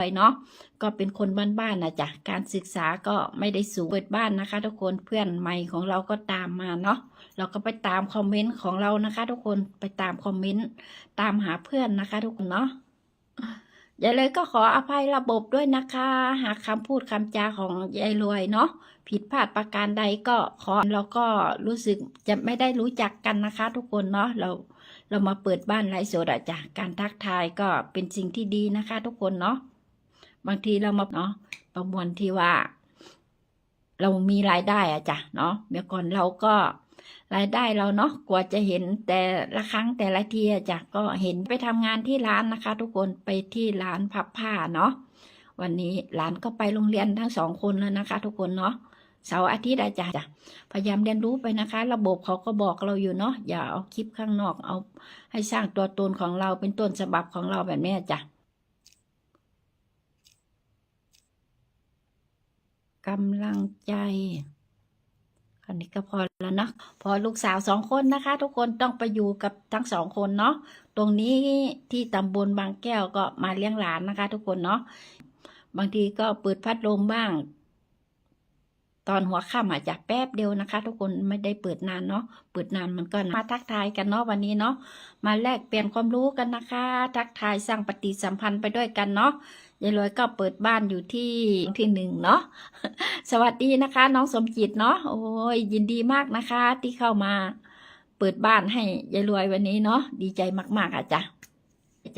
ไปเนาะก็เป็นคนบ้านๆนะจ๊ะการศึกษาก็ไม่ได้สูงเปิดบ้านนะคะ ทุกคนเพื่อนใหม่ของเราก็ตามมาเนาะเราก็ไปตามคอมเมนต์ของเรานะคะ ทุกคนไปตามคอมเมนต์ตามหาเพื่อนนะคะ ทุกคนเนาะยายเลยก็ขออภัยระบบด้วยนะคะ หากคำพูดคำจาของยายรวยเนาะผิดพลาดประการใดก็ขอเราก็รู้สึกจะไม่ได้รู้จักกันนะคะ ทุกคนเนาะเราเรามาเปิดบ้านไลฟ์สดอะจ้ะการทักทายก็เป็นสิ่งที่ดีนะคะ ทุกคนเนาะ บางทีเรามาเนาะประมวลที่ว่า เรามีรายได้อะจ้ะเนาะเมื่อก่อนเราก็รายได้เราเนาะกว่าจะเห็นแต่ละครั้งแต่ละทีอะจ้ะก็เห็นไปทำงานที่ร้านนะคะ ทุกคนไปที่ร้านพับผ้าเนาะวันนี้หลานก็ไปโรงเรียนทั้งสองคนแล้วนะคะ ทุกคนเนาะเสาร์อาทิตย์อะจ้ะจ้ะพยายามเรียนรู้ไปนะคะ ระบบเขาก็บอกเราอยู่เนาะอย่าเอาคลิปข้างนอกเอาให้สร้างตัวตนของเราเป็นต้นฉบับของเราแบบนี้จ้ะ กำลังใจคันนี้ก็พอแล้วเนาะพอลูกสาวสองคนนะคะ ทุกคนต้องไปอยู่กับทั้งสองคนเนาะตรงนี้ที่ตำบลบางแก้วก็มาเลี้ยงหลานนะคะ ทุกคนเนาะบางทีก็เปิดพัดลมบ้าง ตอนหัวค่ำอาจจะแป๊บเดียวนะคะ ทุกคนไม่ได้เปิดนานเนาะเปิดนานมันก็นมาทักทายกันเนาะวันนี้เนาะมาแลกเปลี่ยนความรู้กันนะคะ ทักทายสร้างปฏิสัมพันธ์ไปด้วยกันเนาะ ยายลอยก็เปิดบ้านอยู่ที่ที่หนึ่งเนาะสวัสดีนะคะ น้องสมจิตเนาะโอ้ยยินดีมากนะคะ ที่เข้ามา เปิดบ้านให้ยายรวยวันนี้เนาะดีใจมาก ๆ อะจ้ะ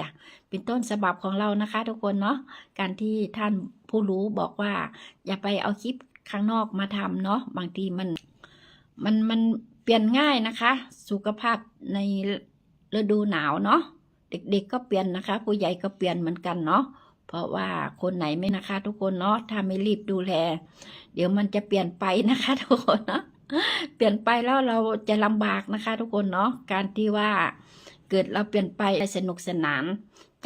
จ้ะเป็นต้นฉบับของเรานะคะ ทุกคนเนาะการที่ท่านผู้รู้บอกว่า อย่าไปเอาคลิปข้างนอกมาทำเนาะบางทีมันมันมันเปลี่ยนง่ายนะคะ สุขภาพในฤดูหนาวเนาะเด็กๆก็เปลี่ยนนะคะ ผู้ใหญ่ก็เปลี่ยนเหมือนกันเนาะ เพราะว่าคนไหนไม่นะคะ ทุกคนเนาะถ้าไม่รีบดูแล เดี๋ยวมันจะเปลี่ยนไปนะคะ ทุกคนเนาะเปลี่ยนไปแล้วเราจะลำบากนะคะ ทุกคนเนาะการที่ว่าเกิดเราเปลี่ยนไปสนุกสนาน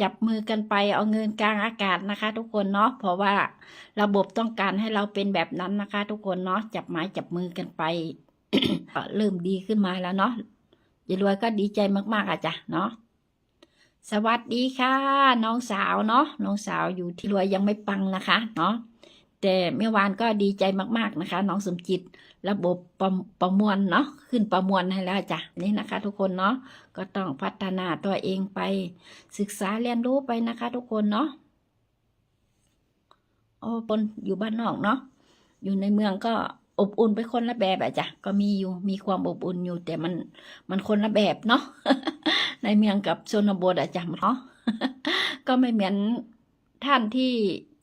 จับมือกันไปเอาเงินกลางอากาศนะคะ ทุกคนเนาะเพราะว่าระบบต้องการให้เราเป็นแบบนั้นนะคะ ทุกคนเนาะจับไม้จับมือกันไปเริ่มดีขึ้นมาแล้วเนาะยายรวยก็ดีใจมากๆอะจ้ะเนาะ สวัสดีค่ะ น้องสาวเนาะน้องสาวอยู่ที่รวยยังไม่ปังนะคะเนาะแต่เมื่อวานก็ดีใจมากๆนะคะ น้องสมจิตระบบประประมวลเนาะขึ้นประมวลให้แล้วจ้ะนี่นะคะ ทุกคนเนาะก็ต้องพัฒนาตัวเองไป ศึกษาเรียนรู้ไปนะคะ ทุกคนเนาะโอ้คนอยู่บ้านนอกเนาะอยู่ในเมืองก็อบอุ่นไปคนละแบบอะจ้ะก็มีอยู่มีความอบอุ่นอยู่แต่มันมันคนละแบบเนาะ ในเมืองกับชนบทอะจ้ะเนาะก็ไม่เหมือนท่านที่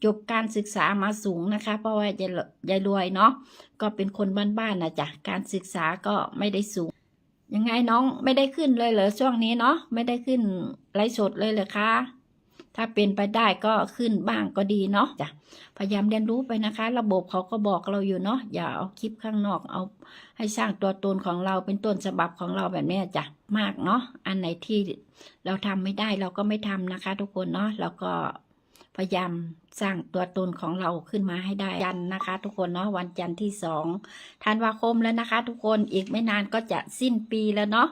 จบการศึกษามาสูงนะคะ เพราะว่ายายยายรวยเนาะก็เป็นคนบ้านๆนะจ้ะการศึกษาก็ไม่ได้สูง ยังไงน้องไม่ได้ขึ้นเลยเหรอช่วงนี้เนาะไม่ได้ขึ้นไลฟ์สดเลยเหรอคะถ้าเป็นไปได้ก็ขึ้นบ้างก็ดีเนาะจ้ะพยายามเรียนรู้ไปนะคะ ระบบเขาก็บอกเราอยู่เนาะอย่าเอาคลิปข้างนอกเอาให้สร้างตัวตนของเราเป็นต้นฉบับของเราแบบนี้จ้ะ มากเนาะอันไหนที่เราทำไม่ได้เราก็ไม่ทำนะคะ ทุกคนเนาะเราก็พยายามสร้างตัวตนของเราขึ้นมาให้ได้ยันนะคะ ทุกคนเนาะวันจันทร์ที่สองธันวาคมแล้วนะคะ ทุกคนอีกไม่นานก็จะสิ้นปีแล้วเนาะ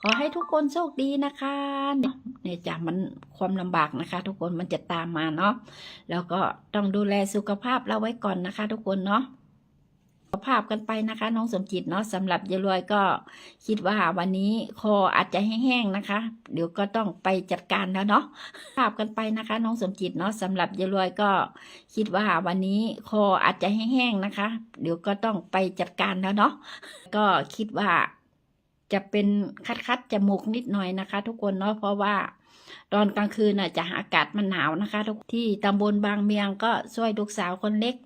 ขอให้ทุกคนโชคดีนะคะเนี่ยจ้ะมันความลำบากนะคะ ทุกคนมันจะตามมาเนาะแล้วก็ต้องดูแลสุขภาพเราไว้ก่อนนะคะ ทุกคนเนาะ ภาพกันไปนะคะ น้องสมจิตเนาะสำหรับยายรวยก็คิดว่าวันนี้คออาจจะแห้งๆนะคะ เดี๋ยวก็ต้องไปจัดการแล้วเนาะภาพกันไปนะคะ น้องสมจิตเนาะสำหรับยายรวยก็คิดว่าวันนี้คออาจจะแห้งๆนะคะ เดี๋ยวก็ต้องไปจัดการแล้วเนาะก็คิดว่าจะเป็นคัดๆจมูกนิดหน่อยนะคะ ทุกคนเนาะเพราะว่าตอนกลางคืนน่ะจะอากาศมันหนาวนะคะ ทุกที่ตำบลบางเมียงก็ช่วยลูกสาวคนเล็ก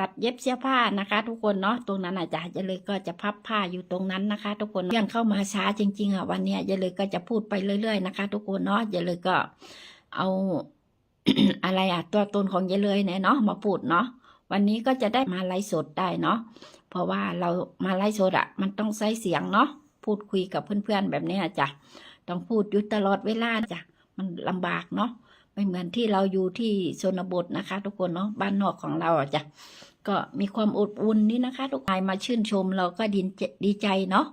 ตัดเย็บเสื้อผ้านะคะ ทุกคนเนาะตรงนั้นอาจารย์ยายเลยก็จะพับผ้าอยู่ตรงนั้นนะคะ ทุกคนเรื่องเข้ามาช้าจริงๆอะวันเนี้ยยายเลยก็จะพูดไปเรื่อย ๆ นะคะ ทุกคนเนาะยายเลยก็เอาอะไรอะตัวตนของยายเลยเนี่ยเนาะมาพูดเนาะวันนี้ก็จะได้มาไลฟ์สดได้เนาะเพราะว่าเรามาไลฟ์สดอะ มันต้องใช้เสียงเนาะพูดคุยกับเพื่อนๆแบบนี้ยจ้ะต้องพูดอยู่ตลอดเวลาจ้ะมันลำบากเนาะ ไม่เหมือนที่เราอยู่ที่ชนบทนะคะ ทุกคนเนาะบ้านนอกของเราอะจ้ะก็มีความอบอุ่นนี่นะคะ ทุกทานมาชื่นชมเราก็ดีดีใจเนาะ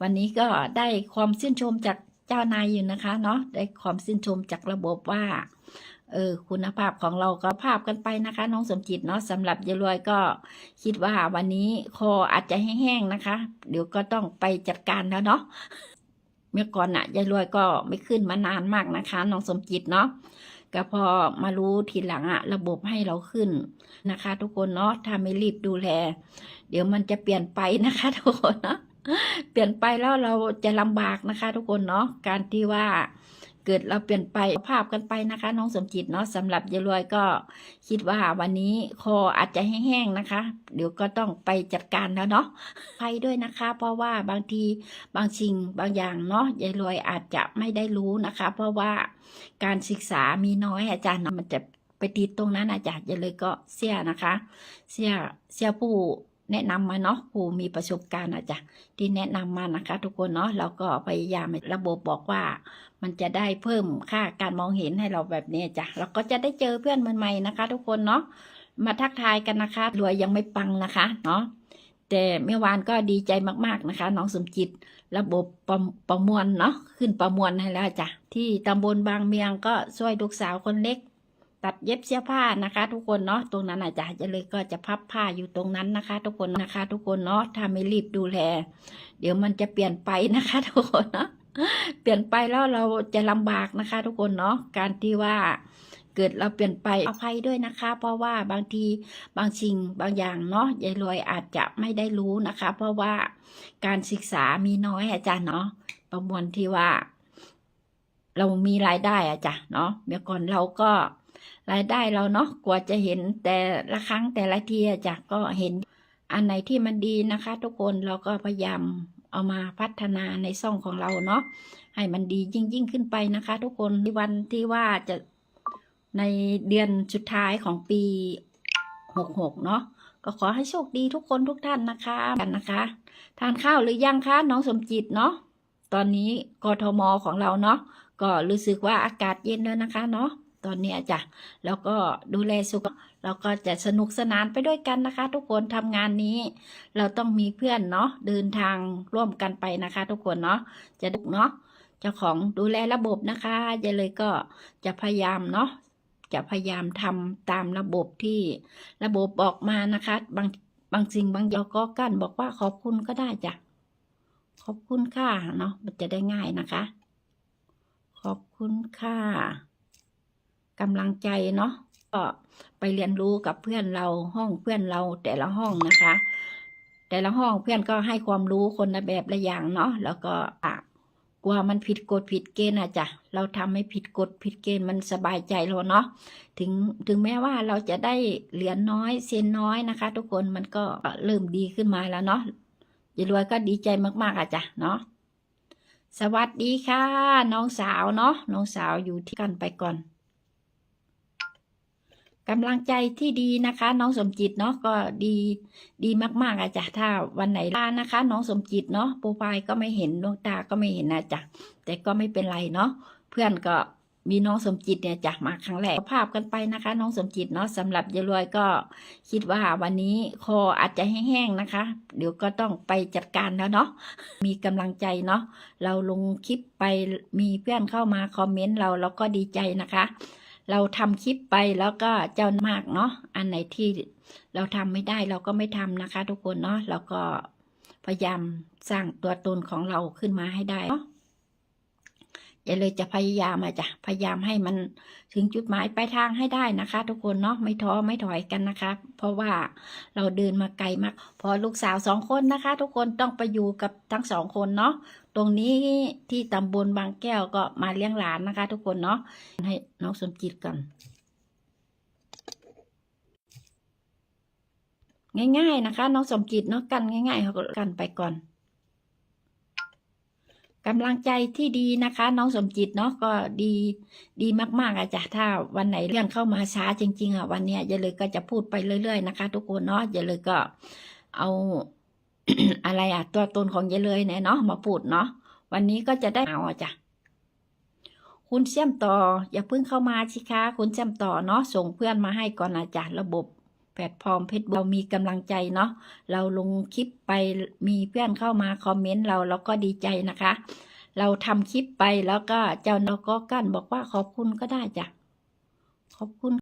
วันนี้ก็ได้ความชื่นชมจากเจ้านายอยู่นะคะเนาะได้ความชื่นชมจากระบบว่า เออคุณภาพของเราก็ภาพกันไปนะคะ น้องสมจิตเนาะสำหรับยายรวยก็คิดว่าวันนี้คออาจจะแห้งๆนะคะ เดี๋ยวก็ต้องไปจัดการแล้วเนาะเมื่อก่อนน่ะยายรวยก็ไม่ขึ้นมานานมากนะคะ น้องสมจิตเนาะ ก็พอมารู้ทีหลังอะระบบให้เราขึ้นนะคะ ทุกคนเนาะถ้าไม่รีบดูแล เดี๋ยวมันจะเปลี่ยนไปนะคะ ทุกคนเนาะเปลี่ยนไปแล้วเราจะลำบากนะคะ ทุกคนเนาะการที่ว่า เกิดเราเปลี่ยนไปภาพกันไปนะคะ น้องสมจิตเนาะสำหรับยายรวยก็คิดว่าวันนี้คออาจจะแห้งๆนะคะ เดี๋ยวก็ต้องไปจัดการแล้วเนาะไปด้วยนะคะ เพราะว่าบางทีบางสิ่งบางอย่างเนาะยายรวยอาจจะไม่ได้รู้นะคะ เพราะว่าการศึกษามีน้อยอาจารย์มันจะไปติดตรงนั้นอาจารย์ยายเลยก็เสียนะคะ เสียเสียผู้ แนะนำมาเนาะผู้มีประสบการณ์อาจารย์ที่แนะนำมานะคะ ทุกคนเนาะเราก็พยายามระบบบอกว่า มันจะได้เพิ่มค่าการมองเห็นให้เราแบบนี้จ้ะเราก็จะได้เจอเพื่อนใหม่ๆนะคะ ทุกคนเนาะมาทักทายกันนะคะรวยยังไม่ปังนะคะเนาะแต่เมื่อวานก็ดีใจมากๆนะคะ น้องสมจิต ระบบประประมวลเนาะขึ้นประมวลให้แล้วจ้ะที่ตำบลบางเมียงก็ช่วยลูกสาวคนเล็ก ตัดเย็บเสื้อผ้านะคะ ทุกคนเนาะตรงนั้นอาจารย์จะเลยก็จะพับผ้าอยู่ตรงนั้นนะคะ ทุกคนนะคะ ทุกคนเนาะถ้าไม่รีบดูแล เดี๋ยวมันจะเปลี่ยนไปนะคะ ทุกคนเนาะเปลี่ยนไปแล้วเราจะลำบากนะคะ ทุกคนเนาะการที่ว่าเกิดเราเปลี่ยนไปอภัยด้วยนะคะ เพราะว่าบางทีบางสิ่งบางอย่างเนาะยายรวยอาจจะไม่ได้รู้นะคะ เพราะว่าการศึกษามีน้อยอาจารย์เนาะประมวลที่ว่า เรามีรายได้อะจ้ะเนาะเมื่อก่อนเราก็ รายได้เราเนาะกว่าจะเห็นแต่ละครั้งแต่ละทีจ้ะก็เห็นอันไหนที่มันดีนะคะ ทุกคนเราก็พยายามเอามาพัฒนาในซ่องของเราเนาะให้มันดียิ่งยิ่งขึ้นไปนะคะ ทุกคนในวันที่ว่าจะในเดือนสุดท้ายของปีหกหกเนาะก็ขอให้โชคดีทุกคนทุกท่านนะคะกันนะคะ ทานข้าวหรือยังคะน้องสมจิตเนาะตอนนี้กทมของเราเนาะก็รู้สึกว่าอากาศเย็นแล้วนะคะเนาะ ตอนนี้จ้ะแล้วก็ดูแลสุขเราก็จะสนุกสนานไปด้วยกันนะคะ ทุกคนทำงานนี้ เราต้องมีเพื่อนเนาะเดินทางร่วมกันไปนะคะ ทุกคนเนาะจะดุเนาะเจ้าของดูแลระบบนะคะจะเลยก็จะพยายามเนาะจะพยายามทำตามระบบที่ระบบบอกมานะคะ บางบางสิ่งบางอย่างก็กั้นบอกว่าขอบคุณก็ได้จ้ะขอบคุณค่ะเนาะมันจะได้ง่ายนะคะ ขอบคุณค่ะ กำลังใจเนาะก็ไปเรียนรู้กับเพื่อนเราห้องเพื่อนเราแต่ละห้องนะคะ แต่ละห้องเพื่อนก็ให้ความรู้คนละแบบละอย่างเนาะแล้วก็กลัวมันผิดกฎผิดเกณฑ์อะจ้ะเราทำให้ผิดกฎผิดเกณฑ์มันสบายใจเราเนาะถึงถึงแม้ว่าเราจะได้เหรียญน้อยเซนน้อยนะคะ ทุกคนมันก็เริ่มดีขึ้นมาแล้วเนาะยายรวยก็ดีใจมากๆอะจ้ะเนาะสวัสดีค่ะ น้องสาวเนาะน้องสาวอยู่ที่กันไปก่อน กำลังใจที่ดีนะคะ น้องสมจิตเนาะก็ดีดีมากๆอะจ้ะถ้าวันไหนลานะคะ น้องสมจิตเนาะโปรไฟล์ก็ไม่เห็นดวงตาก็ไม่เห็นนะจ้ะแต่ก็ไม่เป็นไรเนาะเพื่อนก็มีน้องสมจิตเนี่ยจ้ะมาครั้งแรกภาพกันไปนะคะ น้องสมจิตเนาะสำหรับยายรวยก็คิดว่าวันนี้คออาจจะแห้งๆนะคะ เดี๋ยวก็ต้องไปจัดการแล้วเนาะมีกำลังใจเนาะเราลงคลิปไปมีเพื่อนเข้ามาคอมเมนต์เราเราก็ดีใจนะคะ เราทำคลิปไปแล้วก็เจ้ามากเนาะอันไหนที่เราทำไม่ได้เราก็ไม่ทำนะคะ ทุกคนเนาะเราก็พยายามสร้างตัวตนของเราขึ้นมาให้ได้เนาะ อย่าเลยจะพยายามอะจ้ะพยายามให้มันถึงจุดหมายปลายทางให้ได้นะคะ ทุกคนเนาะไม่ท้อไม่ถอยกันนะคะ เพราะว่าเราเดินมาไกลมากพอลูกสาวสองคนนะคะ ทุกคนต้องไปอยู่กับทั้งสองคนเนาะตรงนี้ที่ตำบลบางแก้วก็มาเลี้ยงหลานนะคะ ทุกคนเนาะให้น้องสมจิตก่อนง่าย ๆนะคะ น้องสมจิตเนาะกันง่ายๆเขากันไปก่อน กำลังใจที่ดีนะคะ น้องสมจิตเนาะก็ดีดีมากๆอะจ้ะถ้าวันไหนเรื่องเข้ามาช้าจริง ๆอะวันเนี้ยอย่าเลยก็จะพูดไปเรื่อยๆนะคะ ทุกคนเนาะอย่าเลยก็เอาอะไรอะ ตัวตนของยายเลยเนี่ยเนาะมาพูดเนาะวันนี้ก็จะได้เอาอะจ้ะคุณเชื่อมต่อ อย่าเพิ่งเข้ามาสิคะคุณเชื่อมต่อเนาะส่งเพื่อนมาให้ก่อนนะจ๊ะระบบ แพลตฟอร์มเพจเรามีกำลังใจเนาะเราลงคลิปไปมีเพื่อนเข้ามาคอมเมนต์เราเราก็ดีใจนะคะ เราทำคลิปไปแล้วก็เจ้าเราก็กั้นบอกว่าขอบคุณก็ได้จ้ะขอบคุณ